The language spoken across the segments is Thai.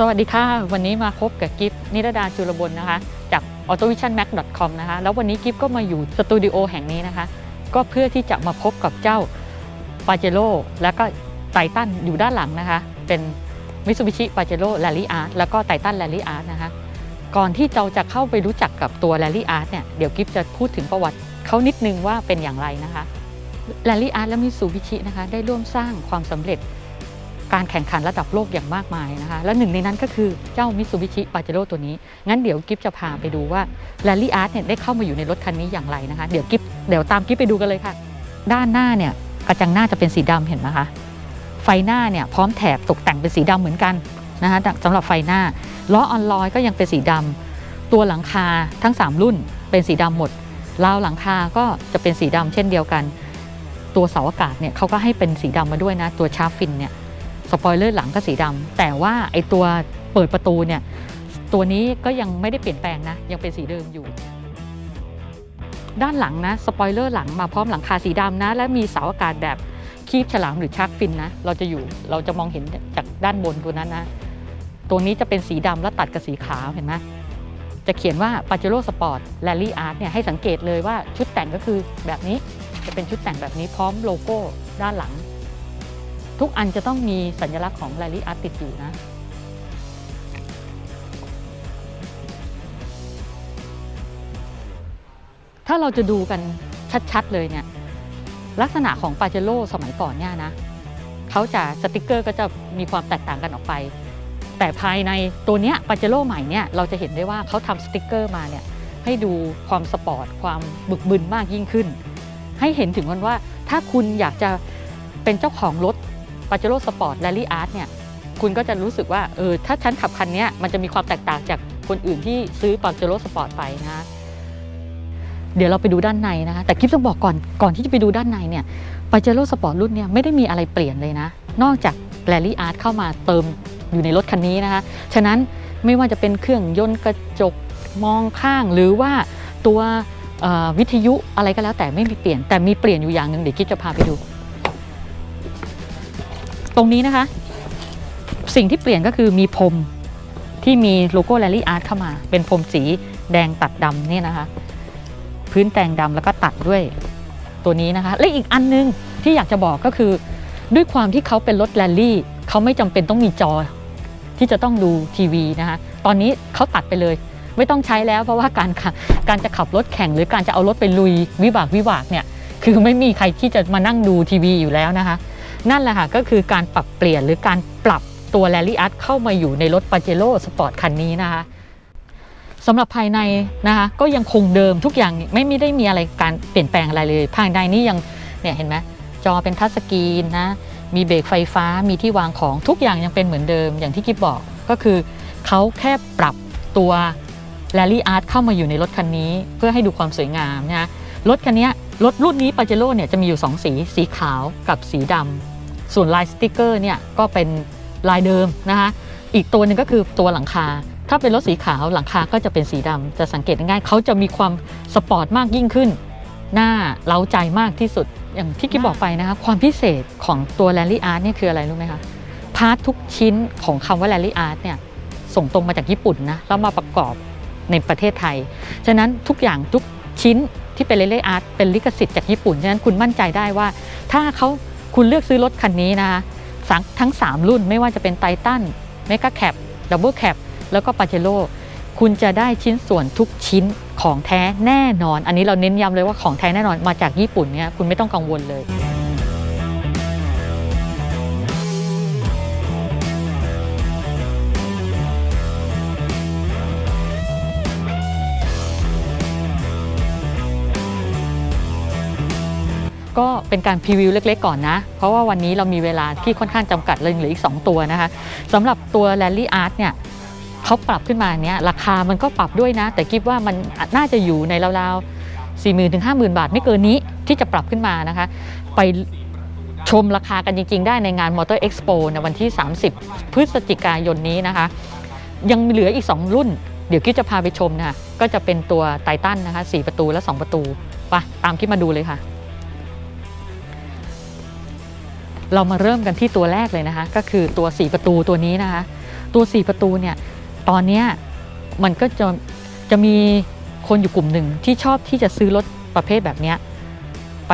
สวัสดีค่ะ วันนี้มาพบกับกิฟนิรดาจุลบลนะคะ จาก autovisionmac.com นะคะ แล้ววันนี้กิฟก็มาอยู่สตูดิโอแห่งนี้นะคะ ก็เพื่อที่จะมาพบกับเจ้าปาเจโ o แล้วก็ไททันอยู่ด้านหลังนะคะ เป็น Mitsubishi Pajero Rally Art แล้วก็ไททัน Rally Art นะคะ ก่อนที่เราจะเข้าไปรู้จักกับตัว Rally Art เนี่ย เดี๋ยวกิฟจะพูดถึงประวัติเขานิดนึงว่าเป็นอย่างไรนะคะ Rally Art และ Mitsubishi นะคะ ได้ร่วมสร้างความสำเร็จ การแข่งขันระดับโลกอย่างมากมายนะคะ และหนึ่งในนั้นก็คือเจ้า Mitsubishi Pajero ตัวนี้ งั้นเดี๋ยวกิฟจะพาไปดูว่า Rally Art เนี่ยได้เข้ามาอยู่ในรถคันนี้อย่างไรนะคะ เดี๋ยวกิฟเดี๋ยวตามกิฟไปดูกันเลยค่ะ ด้านหน้าเนี่ยกระจังหน้าจะเป็นสีดำเห็นไหมคะ ไฟหน้าเนี่ยพร้อมแถบตกแต่งเป็นสีดำเหมือนกันนะคะสำหรับไฟหน้า ล้อออนลอยก็ยังเป็นสีดำตัวหลังคาทั้ง 3 รุ่นเป็นสีดำหมด ราวหลังคาก็จะเป็นสีดำเช่นเดียวกัน ตัวเสาอากาศเนี่ยเขาก็ให้เป็นสีดำมาด้วยนะ ตัวชาร์ฟฟินเนี่ย สปอยเลอร์หลังก็สีดำแต่ว่าไอตัวเปิดประตูเนี่ยตัวนี้ก็ยังไม่ได้เปลี่ยนแปลงนะ ยังเป็นสีเดิมอยู่ ด้านหลังนะสปอยเลอร์หลังมาพร้อมหลังคาสีดำนะ และมีเสาอากาศแบบคีบฉลามหรือชาร์กฟินนะเราจะอยู่เราจะมองเห็นจากด้านบนตัวนั้นนะ ตัวนี้จะเป็นสีดำแล้วตัดกับสีขาวเห็นไหมจะเขียนว่า Pajero Sport Rally Art เนี่ยให้สังเกตเลยว่าชุดแต่งก็คือแบบนี้จะเป็นชุดแต่งแบบนี้พร้อมโลโก้ด้านหลัง ทุกอันจะต้องมีสัญลักษณ์ของ Rally Art ติดอยู่นะ ถ้าเราจะดูกันชัดๆเลยเนี่ย ลักษณะของปาเจโร่สมัยก่อนเนี่ยนะเขาจะสติกเกอร์ก็จะมีความแตกต่างกันออกไป แต่ภายในตัวเนี้ยปาเจโร่ใหม่เนี่ยเราจะเห็นได้ว่าเขาทำสติกเกอร์มาเนี่ยให้ดูความสปอร์ตความบึกบึนมากยิ่งขึ้น ให้เห็นถึงวันว่าถ้าคุณอยากจะเป็นเจ้าของรถ ปาเจโร่สปอร์ตแรลลี่อาร์ตเนี่ยคุณก็จะรู้สึกว่าเออถ้าฉันขับคันนี้มันจะมีความแตกต่างจากคนอื่นที่ซื้อปาเจโร่สปอร์ตไปนะเดี๋ยวเราไปดูด้านในนะคะ แต่คลิปต้องบอกก่อนก่อนที่จะไปดูด้านในเนี่ยปาเจโร่สปอร์ตรุ่นเนี่ยไม่ได้มีอะไรเปลี่ยนเลยนะ นอกจากแรลลี่อาร์ตเข้ามาเติมอยู่ในรถคันนี้นะคะ ฉะนั้นไม่ว่าจะเป็นเครื่องยนต์กระจกมองข้างหรือว่าตัววิทยุอะไรก็แล้วแต่ไม่มีเปลี่ยน แต่มีเปลี่ยนอยู่อย่างหนึ่งเดี๋ยวคิดจะพาไปดู ตรงนี้นะคะ สิ่งที่เปลี่ยนก็คือมีพรมที่มีโลโก้แรลลี่อาร์ตเข้ามา เป็นพรมสีแดงตัดดำเนี่ยนะคะ พื้นแตงดำแล้วก็ตัดด้วยตัวนี้นะคะ และอีกอันนึงที่อยากจะบอกก็คือ ด้วยความที่เขาเป็นรถแรลลี่เขาไม่จำเป็นต้องมีจอที่จะต้องดูทีวีนะคะตอนนี้เขาตัดไปเลย ไม่ต้องใช้แล้วเพราะว่าการขับการจะขับรถแข่งหรือการจะเอารถไปลุยวิบากวิบากเนี่ยคือไม่มีใครที่จะมานั่งดูทีวีอยู่แล้วนะคะ นั่นแหละค่ะก็คือการปรับเปลี่ยนหรือการปรับตัวแรลลี่อาร์ตเข้ามาอยู่ในรถปาเจโร่สปอร์ตคันนี้นะคะสำหรับภายในนะคะก็ยังคงเดิมทุกอย่างไม่ไม่ได้มีอะไรการเปลี่ยนแปลงอะไรเลย ภายในนี่ยังเนี่ยเห็นไหมจอเป็นทัชสกรีนนะมีเบรกไฟฟ้ามีที่วางของทุกอย่างยังเป็นเหมือนเดิมอย่างที่กิฟบอกก็คือเขาแค่ปรับตัว Rally Art เข้ามาอยู่ในรถคันนี้ เพื่อให้ดูความสวยงามนะรถคันนี้รถรุ่นนี้ปาเจโร่เนี่ยจะมีอยู่ 2 สี สีขาวกับสีดำ ส่วนลายสติกเกอร์เนี่ยก็เป็นลายเดิมนะคะอีกตัวหนึ่งก็คือตัวหลังคา ถ้าเป็นรถสีขาวหลังคาก็จะเป็นสีดำจะสังเกตง่ายเขาจะมีความสปอร์ตมากยิ่งขึ้น หน้าเล้าใจมากที่สุดอย่างที่กิ๊บบอกไปนะคะความพิเศษของตัว Rally Art เนี่ยคืออะไรรู้ไหมคะพาร์ททุกชิ้นของคำว่า Rally Art เนี่ยส่งตรงมาจากญี่ปุ่นนะแล้วมาประกอบในประเทศไทย ฉะนั้นทุกอย่างทุกชิ้นที่เป็น Rally Art เป็นลิขสิทธิ์จากญี่ปุ่น ฉะนั้นคุณมั่นใจได้ว่า ถ้าเขา คุณเลือกซื้อรถคันนี้นะคะทั้งทั้ง 3 รุ่นไม่ว่าจะเป็นไททันเมกาแคปดับเบิลแคปแล้วก็ปาเจโร่คุณจะได้ชิ้นส่วนทุกชิ้นของแท้แน่นอน อันนี้เราเน้นย้ำเลยว่าของแท้แน่นอนมาจากญี่ปุ่นเนี่ยคุณไม่ต้องกังวลเลย ก็เป็นการพรีวิวเล็กๆก่อนนะ เพราะว่าวันนี้เรามีเวลาที่ค่อนข้างจำกัดเลยเหลืออีก 2 ตัวนะคะสำหรับตัว Rally Art เนี่ยเขาปรับขึ้นมาเนี้ยราคามันก็ปรับด้วยนะ แต่คิดว่ามันน่าจะอยู่ในราวๆ 4 0 0 0 0ถึง50,000 บาท ไม่เกินนี้ที่จะปรับขึ้นมานะคะ ไปชมราคากันจริง ๆ ได้ในงาน Motor Expo ในวันที่ 30 พฤศจิกายนนี้นะคะ ยังเหลืออีก 2 รุ่น เดี๋ยวกิ๊จะพาไปชมนะคะก็จะเป็นตัวไททันนะคะ 4 ประตูและ 2 ประตูไปตามกิ๊มาดูเลยค่ะ เรามาเริ่มกันที่ตัวแรกเลยนะคะ ก็คือตัว 4 ประตูตัวนี้นะคะ ตัว 4 ประตูเนี่ยตอนนี้มันก็จะจะมีคนอยู่กลุ่มหนึ่งที่ชอบที่จะซื้อรถประเภทแบบนี้ไป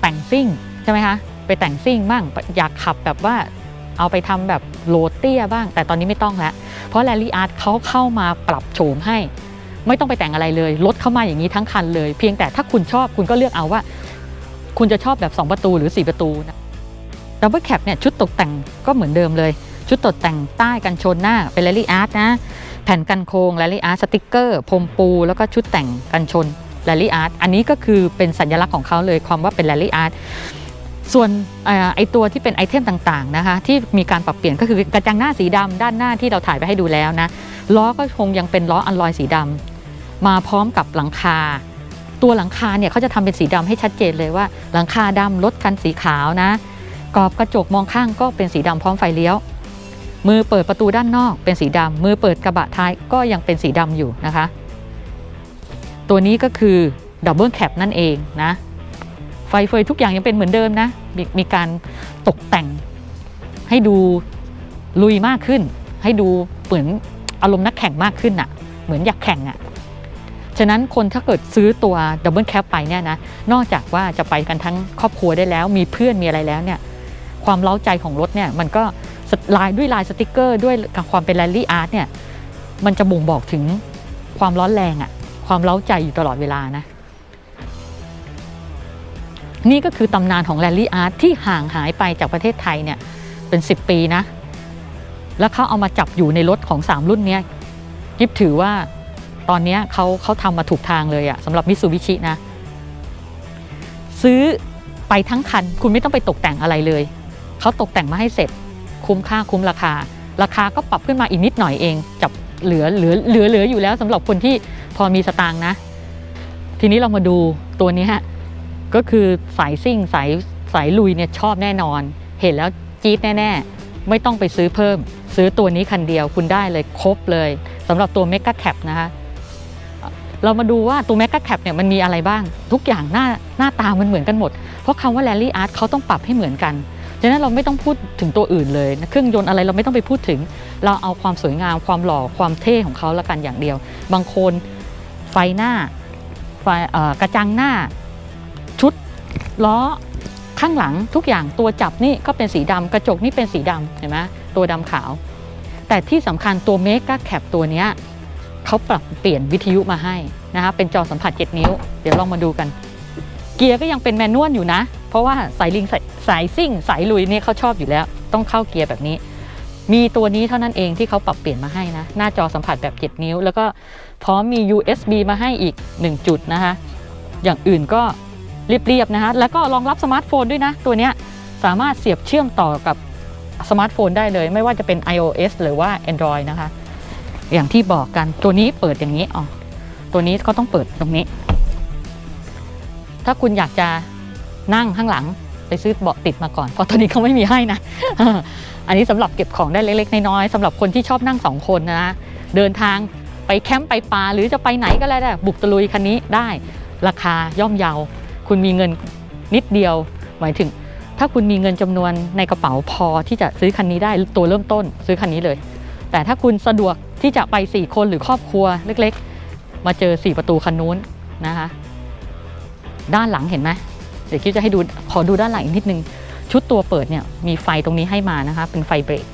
แต่งซิ่งใช่ไหมคะไปแต่งซิ่งบ้างอยากขับแบบว่าเอาไปทำแบบโหลเตี้ยบ้าง แต่ตอนนี้ไม่ต้องแล้ว เพราะแรลลี่อาร์ตเขาเข้ามาปรับโฉมให้ ไม่ต้องไปแต่งอะไรเลยรถเข้ามาอย่างนี้ทั้งคันเลย เพียงแต่ถ้าคุณชอบคุณก็เลือกเอาว่า คุณจะชอบแบบ 2 ประตูหรือ 4 ประตูนะ ดับเบิลแคปเนี่ยชุดตกแต่งก็เหมือนเดิมเลย ชุดตกแต่งใต้กันชนหน้าเป็นแรลลี่อาร์ตนะ แผ่นกันโครงแรลลี่อาร์ตสติกเกอร์พรมปู แล้วก็ชุดแต่งกันชนแรลลี่อาร์ตอันนี้ก็คือเป็นสัญลักษณ์ของเขาเลยความว่าเป็นแรลลี่อาร์ตส่วนอไอตัวที่เป็นไอเทมต่างๆนะคะที่มีการปรับเปลี่ยนก็คือกระจังหน้าสีดำด้านหน้าที่เราถ่ายไปให้ดูแล้วนะล้อก็คงยังเป็นล้ออัลลอยสีดำมาพร้อมกับหลังคา ตัวหลังคาเนี่ยเขาจะทำเป็นสีดำให้ชัดเจนเลยว่า หลังคาดำรถคันสีขาวนะ กรอบกระจกมองข้างก็เป็นสีดำพร้อมไฟเลี้ยว มือเปิดประตูด้านนอกเป็นสีดำมือเปิดกระบะท้ายก็ยังเป็นสีดำอยู่นะคะ ตัวนี้ก็คือดับเบิลแคปนั่นเองนะ ไฟเฟยทุกอย่างยังเป็นเหมือนเดิมนะมมีการตกแต่งให้ดูลุยมากขึ้น ให้ดูเหมือนอารมณ์นักแข่งมากขึ้นอะ่ะ เหมือนอยากแข่งอะ่ะฉะนั้นคนถ้าเกิดซื้อตัวดับเบิลแคปไปเนี่ยนะ นอกจากว่าจะไปกันทั้งครอบครัวได้แล้ว มีเพื่อนมีอะไรแล้วเนี่ย ความเล้าใจของรถเนี่ยมันก็ลายด้วยลายสติกเกอร์ ด้วยความเป็นแรลลี่อาร์ตเนี่ยมันจะบ่งบอกถึงความร้อนแรงอะความเล้าใจอยู่ตลอดเวลานะ นี่ก็คือตำนานของแรลลี่อาร์ตที่ห่างหายไปจากประเทศไทยเนี่ยเป็น 10 ปีนะ แล้วเขาเอามาจับอยู่ในรถของ 3 รุ่นเนี้ยกิฟถือว่าตอนนี้เขาเขาทำมาถูกทางเลยอะสำหรับมิตซูบิชินะ ซื้อไปทั้งคัน คุณไม่ต้องไปตกแต่งอะไรเลย เขาตกแต่งมาให้เสร็จ คุ้มค่าคุ้มราคา ราคาก็ปรับขึ้นมาอีกนิดหน่อยเองจับเหลือเหลือเหลือเหลืออยู่แล้วสำหรับคนที่พอมีสตางค์นะ ทีนี้เรามาดูตัวนี้ฮะก็คือสายซิ่งสายสายลุยเนี่ยชอบแน่นอน เห็นแล้วจี๊ดแน่ๆ ไม่ต้องไปซื้อเพิ่ม ซื้อตัวนี้คันเดียวคุณได้เลยครบเลยสำหรับตัว Mega Cap นะคะเรามาดูว่าตัว Mega Cap เนี่ยมันมีอะไรบ้าง ทุกอย่างหน้าหน้าตามันเหมือนกันหมด เพราะคำว่า Rally Art เขาต้องปรับให้เหมือนกัน ฉะนั้นเราไม่ต้องพูดถึงตัวอื่นเลยนะเครื่องยนต์อะไรเราไม่ต้องไปพูดถึง เราเอาความสวยงามความหล่อความเท่ของเขาละกันอย่างเดียว บางคนไฟหน้าไฟกระจังหน้า ชุดล้อข้างหลังทุกอย่างตัวจับนี่ก็เป็นสีดำกระจกนี่เป็นสีดำเห็นไหมตัวดำขาว แต่ที่สำคัญตัวเมก a แคปตัวเนี้ยเขาปรับเปลี่ยนวิทยุมาให้นะคะเป็นจอสัมผัส 7 นิ้ว เดี๋ยวลองมาดูกัน เกียร์ก็ยังเป็นแมนนวลอยู่นะ เพราะว่าสายลิงสายสายซิ่ง สายลุยนี่เขาชอบอยู่แล้ว ต้องเข้าเกียร์แบบนี้ มีตัวนี้เท่านั้นเองที่เขาปรับเปลี่ยนมาให้นะ หน้าจอสัมผัสแบบ 7 นิ้ว แล้วก็พร้อมมี USB มาให้อีก 1 จุดนะคะ อย่างอื่นก็เรียบๆนะคะแล้วก็รองรับสมาร์ทโฟนด้วยนะ ตัวเนี้ยสามารถเสียบเชื่อมต่อกับสมาร์ทโฟนได้เลย ไม่ว่าจะเป็น iOS หรือว่า Android นะคะ อย่างที่บอกกันตัวนี้เปิดอย่างนี้อ๋อตัวนี้ก็ต้องเปิดตรงนี้ ถ้าคุณอยากจะ นั่งข้างหลังไปซื้อเบาะติดมาก่อน เพราะตัวนี้เขาไม่มีให้นะ อันนี้สำหรับเก็บของได้เล็กๆ น้อยๆสำหรับคนที่ชอบนั่งสองคนนะเดินทางไปแคมป์ไปป่าหรือจะไปไหนก็แล้วแต่บุกตะลุยคันนี้ได้ราคาย่อมเยา คุณมีเงินนิดเดียว หมายถึง ถ้าคุณมีเงินจำนวนในกระเป๋าพอที่จะซื้อคันนี้ได้ตัวเริ่มต้นซื้อคันนี้เลย แต่ถ้าคุณสะดวกที่จะไป 4 คนหรือครอบครัวเล็กๆ มาเจอ 4 ประตูคันนู้นนะคะ ด้านหลังเห็นไหม เดี๋ยวคิดจะให้ดูขอดูด้านหลังอีกนิดนึง ชุดตัวเปิดเนี่ยมีไฟตรงนี้ให้มานะคะ เป็นไฟเบรก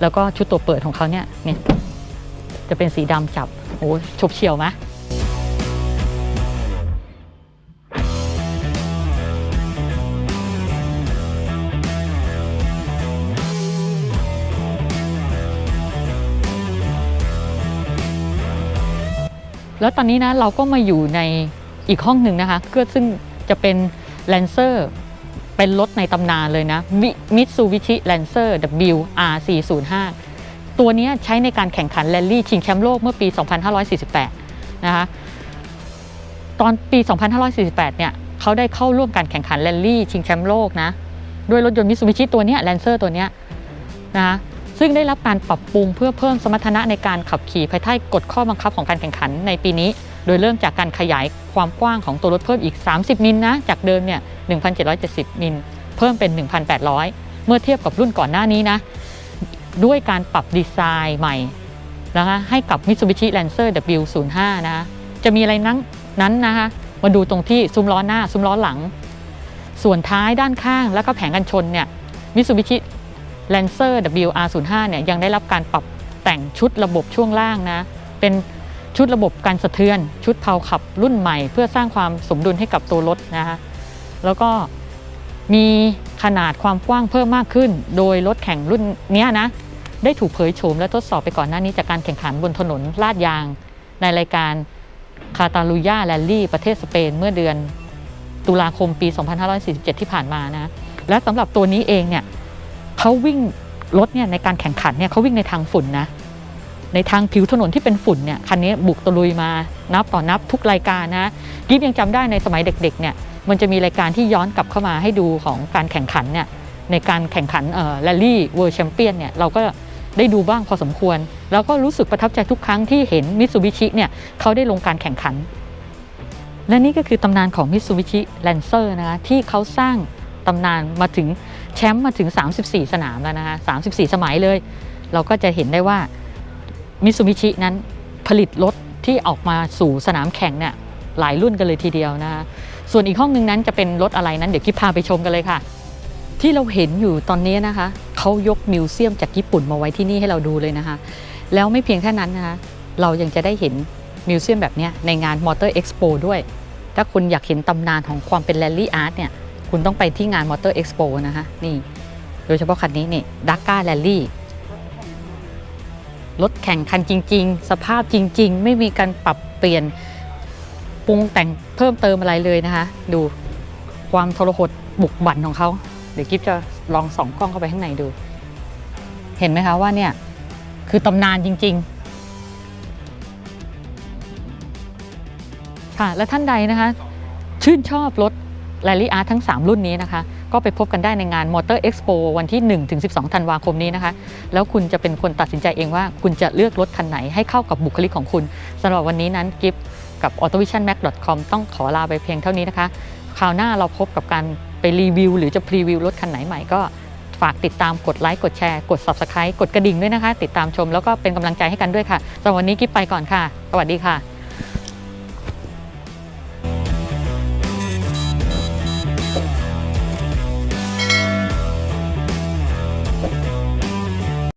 แล้วก็ชุดตัวเปิดของเขาเนี่ยเนี่ยจะเป็นสีดำจับโอ้ชบเฉียวไหมแล้วตอนนี้นะเราก็มาอยู่ในอีกห้องหนึ่งนะคะก็ซึ่งจะเป็น Lancer เป็นรถในตำนานเลยนะ Mitsubishi Lancer WR405 ตัวนี้ใช้ในการแข่งขันแรลลี่ชิงแชมป์โลกเมื่อปี 2548 นะคะตอนปี 2548 เนี่ยเขาได้เข้าร่วมการแข่งขันแรลลี่ชิงแชมป์โลกนะด้วยรถยนต์ Mitsubishi ตัวนี้ย Lancer ตัวนี้นะคะซึ่งได้รับการปรับปรุงเพื่อเพิ่มสมรรถนะในการขับขี่ภายใต้กฎข้อบังคับของการแข่งขันในปีนี้ โดยเริ่มจากการขยายความกว้างของตัวรถเพิ่มอีก 30 มิลนะ จากเดิมเนี่ย 1,770 มิล เพิ่มเป็น 1,800 เมื่อเทียบกับรุ่นก่อนหน้านี้นะ ด้วยการปรับดีไซน์ใหม่นะคะให้กับ Mitsubishi Lancer W05 นะคะจะมีอะไรนั้นนั้นนะคะมาดูตรงที่ซุ้มล้อหน้า ซุ้มล้อหลัง ส่วนท้ายด้านข้างแล้วก็แผงกันชนเนี่ย Mitsubishi Lancer WR05 เนี่ยยังได้รับการปรับแต่งชุดระบบช่วงล่างนะ เป็น ชุดระบบการสะเทือน ชุดเพาขับรุ่นใหม่ เพื่อสร้างความสมดุลให้กับตัวรถนะคะแล้วก็มีขนาดความกว้างเพิ่มมากขึ้น โดยรถแข่งรุ่นนี้นะได้ถูกเผยโฉมและทดสอบไปก่อนหน้านี้จากการแข่งขันบนถนนลาดยาง ในรายการคาตาลูยาแรลลี่ประเทศสเปนเมื่อเดือนตุลาคมปี 2547 ที่ผ่านมานะ และสำหรับตัวนี้เองเนี่ยเขาวิ่งรถเนี่ยในการแข่งขันเนี่ยเขาวิ่งในทางฝุ่นนะ ในทางผิวถนนที่เป็นฝุ่นเนี่ยคันนี้บุกตะลุยมานับต่อนับทุกรายการนะกิฟยังจำได้ในสมัยเด็กๆเนี่ยมันจะมีรายการที่ย้อนกลับเข้ามาให้ดูของการแข่งขันเนี่ยในการแข่งขันเอ่อแรลลี่เวิร์แชมเปี้ยนเนี่ยเราก็ได้ดูบ้างพอสมควร แล้วก็รู้สึกประทับใจทุกครั้งที่เห็นมิตซูบิชิเนี่ยเขาได้ลงการแข่งขัน และนี่ก็คือตำนานของ Mitsubishi Lancer นะคะที่เขาสร้างตำนานมาถึงแชมป์มาถึง 34 สนามแล้วนะคะ34 สมัยเลย เราก็จะเห็นได้ว่า Mitsubishi นั้นผลิตรถที่ออกมาสู่สนามแข่งเนี่ยหลายรุ่นกันเลยทีเดียวนะส่วนอีกห้องหนึ่งนั้นจะเป็นรถอะไรนั้นเดี๋ยวกิ๊บพาไปชมกันเลยค่ะ ที่เราเห็นอยู่ตอนนี้นะคะเขายกมิวเซียมจากญี่ปุ่นมาไว้ที่นี่ให้เราดูเลยนะคะ แล้วไม่เพียงแค่นั้นนะคะเรายังจะได้เห็นมิวเซียมแบบเนี้ยในงาน Motor Expo ด้วย ถ้าคุณอยากเห็นตำนานของความเป็นแรลลี่อาร์ตเนี่ยคุณต้องไปที่งาน Motor Expo นะคะนี่โดยเฉพาะคันนี้นี่ดักก้าแรลลี่ รถแข่งคันจริง ๆ สภาพจริง ๆ ไม่มีการปรับเปลี่ยนปรุงแต่งเพิ่มเติมอะไรเลยนะคะ ดูความทรหดบุกบั่นของเขา เดี๋ยวกิ๊บจะลองส่องกล้องเข้าไปข้างในดู เห็นไหมคะว่าเนี่ยคือตำนานจริง ๆ ค่ะและท่านใดนะคะ ชื่นชอบรถ Rally Art ทั้ง 3 รุ่นนี้นะคะ ก็ไปพบกันได้ในงาน Motor Expo วันที่ 1-12 ธันวาคมนี้นะคะ แล้วคุณจะเป็นคนตัดสินใจเองว่า คุณจะเลือกรถคันไหนให้เข้ากับบุคลิกของคุณสำหรับวันนี้นั้นกิฟกับ autovisionmac.com ต้องขอลาไปเพียงเท่านี้นะคะ คราวหน้าเราพบกับการไปรีวิว หรือจะพรีวิวรถคันไหนใหม่ก็ฝากติดตามกดไลค์กดแชร์กด subscribe กดกระดิ่งด้วยนะคะ ติดตามชมแล้วก็เป็นกำลังใจให้กันด้วยค่ะสำหรับวันนี้กิฟไปก่อนค่ะ สวัสดีค่ะ